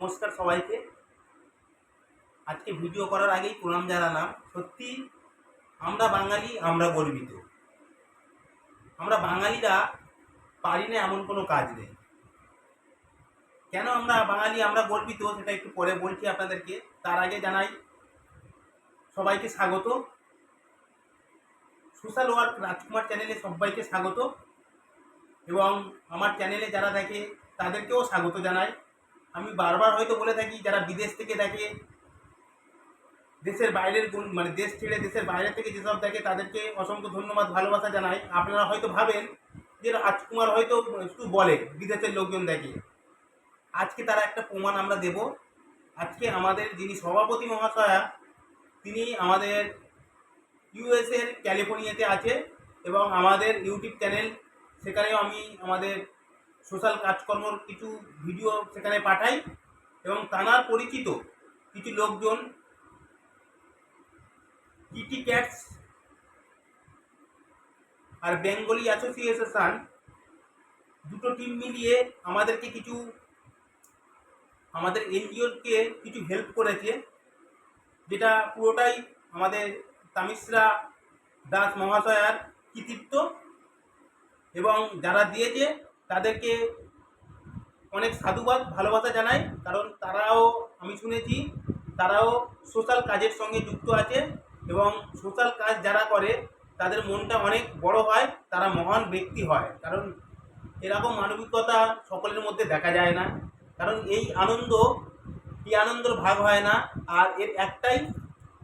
নমস্কার সবাইকে। আজকে ভিডিও করার আগেই প্রণাম জানালাম। সত্যি, আমরা বাঙালি, আমরা গর্বিত। আমরা বাঙালিরা পারি না এমন কোনো কাজ নেই। কেন আমরা বাঙালি, আমরা গর্বিত, সেটা একটু পরে বলছি আপনাদেরকে। তার আগে জানাই, সবাইকে স্বাগত। সোশ্যাল ওয়ার্ক রাজকুমার চ্যানেলে সবাইকে স্বাগত। এবং আমার চ্যানেলে যারা দেখে, তাদেরকেও স্বাগত জানাই। আমি বারবার হয়তো বলে থাকি, যারা বিদেশ থেকে দেখে, দেশের বাইরের মানে দেশ ছেড়ে দেশের বাইরে থেকে যেসব দেখে, তাদেরকে অসংখ্য ধন্যবাদ, ভালোবাসা জানাই। আপনারা হয়তো ভাবেন যে রাজকুমার হয়তো শুধু বলে, বিদেশের লোকজন দেখে। আজকে তারা একটা প্রমাণ আমরা দেব। আজকে আমাদের যিনি সভাপতি মহাশয়া, তিনি আমাদের ইউএসের ক্যালিফোর্নিয়াতে আছে এবং আমাদের ইউটিউব চ্যানেল সেখানেও আমি আমাদের সোশ্যাল কাজকর্মর কিছু ভিডিও সেখানে পাঠাই এবং তানার পরিচিত কিছু লোকজন কিটি ক্যাটস আর বেঙ্গলি অ্যাসোসিয়েশন দুটো টিম মিলিয়ে আমাদেরকে কিছু আমাদের এনজিওকে কিছু হেল্প করেছে, যেটা পুরোটাই আমাদের তামিশ্রা দাস মহাশয়ার কৃতিত্ব এবং যারা দিয়েছে তাদেরকে অনেক সাধুবাদ, ভালোবাসা জানাই, কারণ তারাও আমি শুনেছি, তারাও সোশ্যাল কাজের সঙ্গে যুক্ত আছে এবং সোশ্যাল কাজ যারা করে, তাদের মনটা অনেক বড় হয়, তারা মহান ব্যক্তি হয়। কারণ এরকম মানবিকতা সকলের মধ্যে দেখা যায় না। কারণ এই আনন্দ, এই আনন্দর ভাগ হয় না, আর এর একটাই,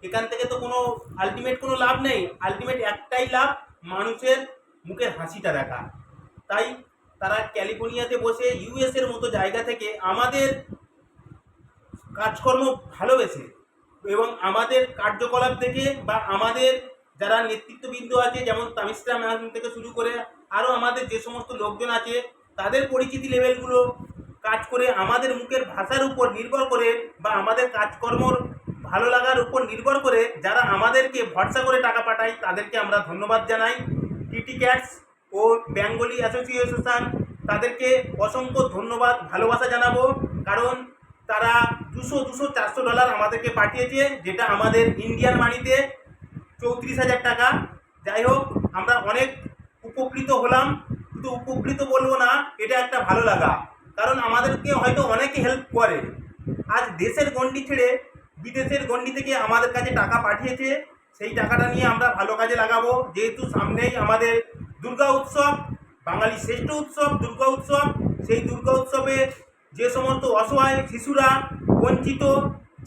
এখান থেকে তো কোনো আলটিমেট কোনো লাভ নেই। আলটিমেট একটাই লাভ, মানুষের মুখের হাসিটা দেখা। তাই তারা ক্যালিফোর্নিয়াতে বসে ইউএসের মতো জায়গা থেকে আমাদের কাজকর্ম ভালোবেসে এবং আমাদের কার্যকলাপ থেকে বা আমাদের যারা নেতৃত্ববৃন্দ আছে, যেমন তামিস্তা ম্যাম থেকে শুরু করে আরও আমাদের যে সমস্ত লোকজন আছে, তাদের পরিচিতি লেভেলগুলো কাজ করে আমাদের মুখের ভাষার উপর নির্ভর করে বা আমাদের কাজকর্মর ভালো লাগার উপর নির্ভর করে যারা আমাদেরকে ভরসা করে টাকা পাঠায়, তাদেরকে আমরা ধন্যবাদ জানাই। টিটি ক্যাটস ও বেঙ্গলি অ্যাসোসিয়েশন তাদেরকে অসংখ্য ধন্যবাদ, ভালোবাসা জানাব। কারণ তারা দুশো দুশো, চারশো ডলার আমাদেরকে পাঠিয়েছে, যেটা আমাদের ইন্ডিয়ান মানিতে চৌত্রিশ হাজার টাকা। যাই হোক, আমরা অনেক উপকৃত হলাম। শুধু উপকৃত বলব না, এটা একটা ভালো লাগা। কারণ আমাদেরকে হয়তো অনেকে হেল্প করে। আজ দেশের গণ্ডি ছেড়ে বিদেশের গণ্ডি থেকে আমাদের কাছে টাকা পাঠিয়েছে। সেই টাকাটা নিয়ে আমরা ভালো কাজে লাগাবো। যেহেতু সামনেই আমাদের দুর্গা উৎসব বাঙালি শ্রেষ্ঠ উৎসব দুর্গা উৎসব। সেই দুর্গা উৎসবে যে সমস্ত অসহায় শিশুরা বঞ্চিত,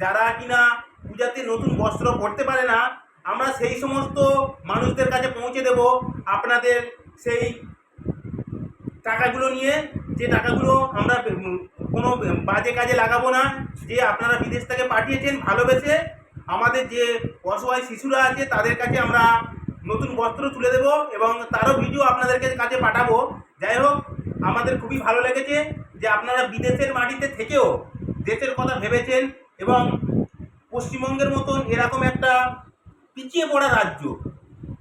যারা কিনা পূজাতে নতুন বস্ত্র পরতে পারে না, আমরা সেই সমস্ত মানুষদের কাছে পৌঁছে দেব আপনাদের সেই টাকাগুলো নিয়ে। যে টাকাগুলো আমরা কোনো বাজে কাজে লাগাবো না, যে আপনারা বিদেশ থেকে পাঠিয়েছেন ভালোবেসে। আমাদের যে অসহায় শিশুরা আছে, তাদের কাছে আমরা নতুন বস্ত্র তুলে দেব এবং তারও ভিডিও আপনাদেরকে কাছে পাঠাবো। যাই হোক, আমাদের খুবই ভালো লেগেছে যে আপনারা বিদেশের মাটিতে থেকেও দেশের কথা ভেবেছেন এবং পশ্চিমবঙ্গের মতন এরকম একটা পিছিয়ে পড়া রাজ্য।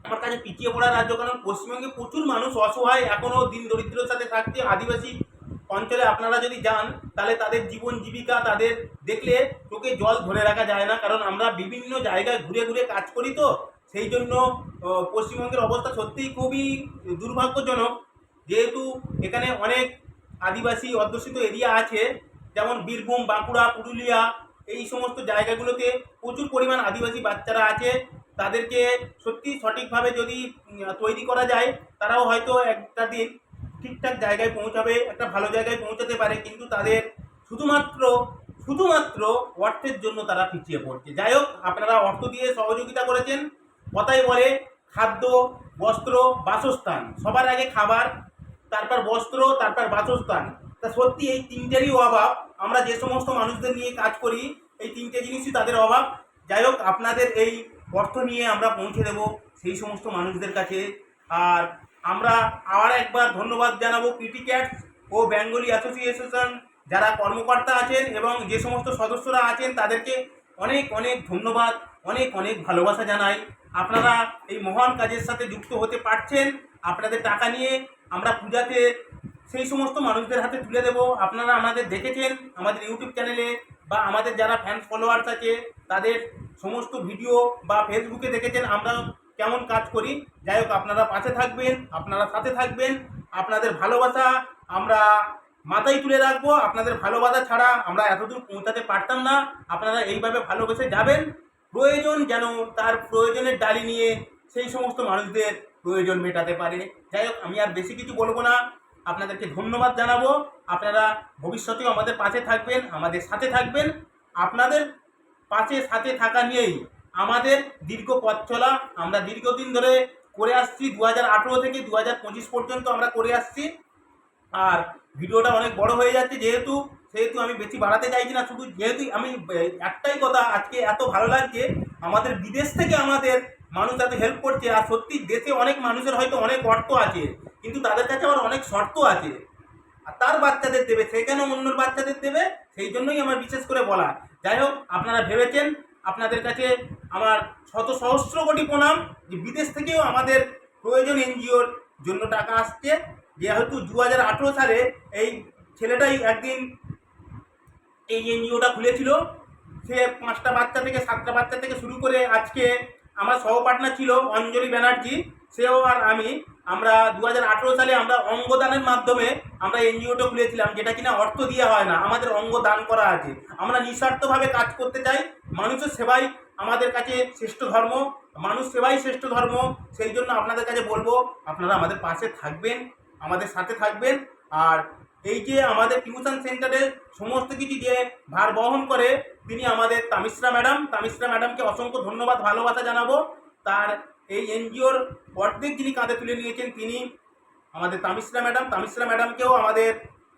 আমার কাছে পিছিয়ে পড়া রাজ্য কারণ পশ্চিমবঙ্গে প্রচুর মানুষ অসহায়, এখনও দিন দরিদ্রের সাথে থাকছে। আদিবাসী অঞ্চলে আপনারা যদি যান, তাহলে তাদের জীবন জীবিকা, তাদের দেখলে চোখে জল ধরে রাখা যায় না। কারণ আমরা বিভিন্ন জায়গায় ঘুরে ঘুরে কাজ করি তো। সেই জন্য পশ্চিমবঙ্গের অবস্থা সত্যিই খুবই দুর্ভাগ্যজনক। যেহেতু এখানে অনেক আদিবাসী অধ্যুষিত এরিয়া আছে, যেমন বীরভূম, বাঁকুড়া, পুরুলিয়া, এই সমস্ত জায়গাগুলোতে প্রচুর পরিমাণ আদিবাসী বাচ্চারা আছে। তাদেরকে সত্যি সঠিকভাবে যদি তৈরি করা যায়, তারাও হয়তো একটা দিন ঠিকঠাক জায়গায় পৌঁছাবে, একটা ভালো জায়গায় পৌঁছাতে পারে, কিন্তু তাদের শুধুমাত্র শুধুমাত্র অর্থের জন্য তারা পিছিয়ে পড়ছে। যাই হোক, আপনারা অর্থ দিয়ে সহযোগিতা করেছেন। কথাই বলে খাদ্য, বস্ত্র, বাসস্থান। সবার আগে খাবার, তারপর বস্ত্র, তারপর বাসস্থান। তা সত্যি এই তিনটেরই অভাব। আমরা যে সমস্ত মানুষদের নিয়ে কাজ করি, এই তিনটে জিনিসই তাদের অভাব। যাই হোক, আপনাদের এই অর্থ নিয়ে আমরা পৌঁছে দেব সেই সমস্ত মানুষদের কাছে। আর আমরা আবার একবার ধন্যবাদ জানাব পিটি ক্যাটস ও বেঙ্গলি অ্যাসোসিয়েশন যারা কর্মকর্তা আছেন এবং যে সমস্ত সদস্যরা আছেন, তাদেরকে অনেক অনেক ধন্যবাদ, অনেক অনেক ভালোবাসা জানাই। আপনারা এই মহান কাজের সাথে যুক্ত হতে পারছেন, আপনাদের টাকা নিয়ে আমরা পূজাতে সেই সমস্ত মানুষদের হাতে তুলে দেব। আপনারা আমাদের দেখেছেন, আমাদের ইউটিউব চ্যানেলে বা আমাদের যারা ফ্যান ফলোয়ার্স আছে, তাদের সমস্ত ভিডিও বা ফেসবুকে দেখেছেন, আমরা কেমন কাজ করি। যাই হোক, আপনারা পাশে থাকবেন, আপনারা সাথে থাকবেন। আপনাদের ভালোবাসা আমরা মাথায় তুলে রাখব। আপনাদের ভালোবাসা ছাড়া আমরা এতদূর পৌঁছাতে পারতাম না। আপনারা এইভাবে ভালোবেসে যাবেন। প্রয়োজন যেন তার প্রয়োজনের ডালি নিয়ে সেই সমস্ত মানুষদের প্রয়োজন মেটাতে পারে। যাই হোক, আমি আর বেশি কিছু বলব না। আপনাদেরকে ধন্যবাদ জানাব। আপনারা ভবিষ্যতেও আমাদের পাশে থাকবেন, আমাদের সাথে থাকবেন। আপনাদের পাশে সাথে থাকা নিয়েই আমাদের দীর্ঘ পথ চলা আমরা দীর্ঘদিন ধরে করে আসছি। দু হাজার আঠেরো থেকে দু হাজার পঁচিশ পর্যন্ত আমরা করে আসছি। আর ভিডিওটা অনেক বড় হয়ে যাচ্ছে, যেহেতু সেহেতু আমি বেশি বাড়াতে চাইছি না, শুধু যেহেতু আমি, একটাই কথা আজকে এত ভালো লাগছে, আমাদের বিদেশ থেকে আমাদের মানুষ এত হেল্প করছে, আর সত্যি দেশে অনেক মানুষের হয়তো অনেক অর্থ আছে, কিন্তু তাদের কাছে আবার অনেক শর্ত আছে। আর তার বাচ্চাদের দেবে সে কেন অন্যর বাচ্চাদের দেবে, সেই জন্যই আমার বিশেষ করে বলা। যাই হোক, আপনারা ভেবেছেন, আপনাদের কাছে আমার শত সহস্র কোটি প্রণাম, যে বিদেশ থেকেও আমাদের প্রয়োজন এনজিওর জন্য টাকা আসছে। যেহেতু দু হাজার আঠেরো সালে এই ছেলেটাই একদিন এই এনজিওটা খুলেছিল। সে পাঁচটা বাচ্চা থেকে, সাতটা বাচ্চা থেকে শুরু করে আজকে আমার সহপার্টনার ছিল অঞ্জলি ব্যানার্জি, সেও আর আমি। আমরা দু হাজার আঠেরো সালে আমরা অঙ্গদানের মাধ্যমে আমরা এনজিওটা খুলেছিলাম, যেটা কিনা অর্থ দেওয়া হয় না, আমাদের অঙ্গ দান করা আছে। আমরা নিঃস্বার্থভাবে কাজ করতে চাই, মানুষের সেবাই আমাদের কাছে শ্রেষ্ঠ ধর্ম, মানুষ সেবাই শ্রেষ্ঠ ধর্ম, সেই জন্য আপনাদের কাছে বলব, আপনারা আমাদের পাশে থাকবেন, আমাদের সাথে থাকবেন, আর এই যে আমাদের টিউশন সেন্টারে সমস্ত কিছু যে ভার বহন করে, তিনি আমাদের তামিশ্রা ম্যাডাম তামিশ্রা ম্যাডামকে অসংখ্য ধন্যবাদ, ভালোবাসা জানাব। তার এই এনজিওর অর্ধেক যিনি কাঁধে তুলে নিয়েছেন, তিনি আমাদের তামিশ্রা ম্যাডাম তামিশ্রা ম্যাডামকেও আমাদের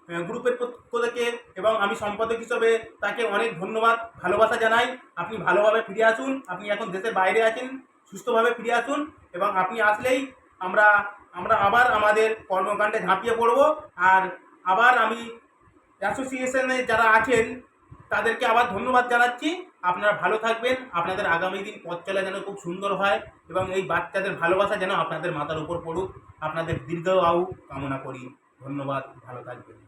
গ্রুপের পক্ষ থেকে এবং আমি সম্পাদক হিসেবে তাকে অনেক ধন্যবাদ, ভালোবাসা জানাই। আপনি ভালোভাবে ফিরে আসুন, আপনি এখন দেশের বাইরে আছেন, সুস্থভাবে ফিরে আসুন এবং আপনি আসলেই আমরা আমরা আবার আমাদের কর্মকাণ্ডে ঝাঁপিয়ে পড়ব। আর আবার আমি অ্যাসোসিয়েশনে যারা আছেন, তাদেরকে আবার ধন্যবাদ জানাচ্ছি। আপনারা ভালো থাকবেন। আপনাদের আগামী দিন পথ চলা যেন খুব সুন্দর হয় এবং এই বাচ্চাদের ভালোবাসা যেন আপনাদের মাথার উপর পড়ুক। আপনাদের দীর্ঘ আউ কামনা করি। ধন্যবাদ। ভালো থাকবেন।